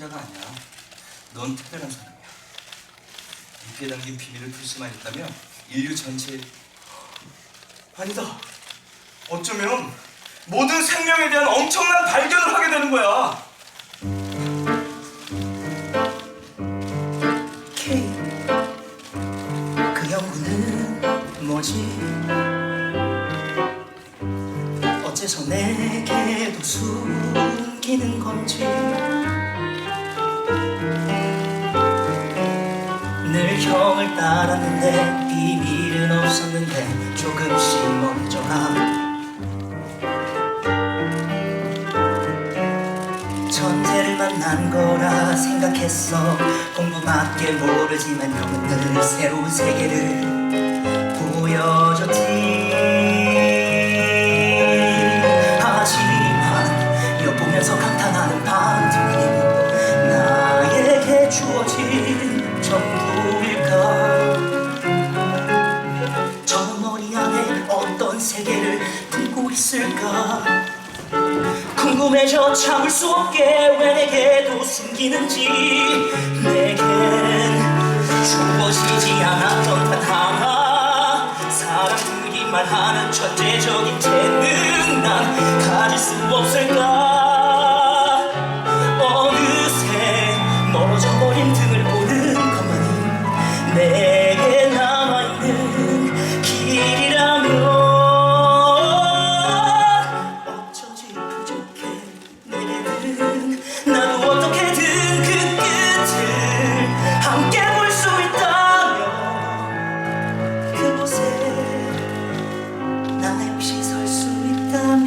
혼자가 아니야. 넌 특별한 사람이야. 입에 담긴 비밀을 풀 수만 있다면 인류 전체 아니다. 어쩌면 모든 생명에 대한 엄청난 발견을 하게 되는 거야. K 그 연구는 뭐지? 어째서 내게도 숨기는 건지 늘 형을 따랐는데 비밀은 없었는데 조금씩 먼저가 천재를 만난 거라 생각했어. 공부밖에 모르지만 형은 늘 새로운 세계를 품고 있을까? 궁금해져 참을 수 없게 왜 내게도 숨기는지. 내겐 주어지지 않았던 단 하나. 사랑하기만 하는 천재적인 재능 난 가질 수 없을까? 어느새 멀어져 버린 등을 보는 것만이 내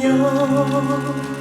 有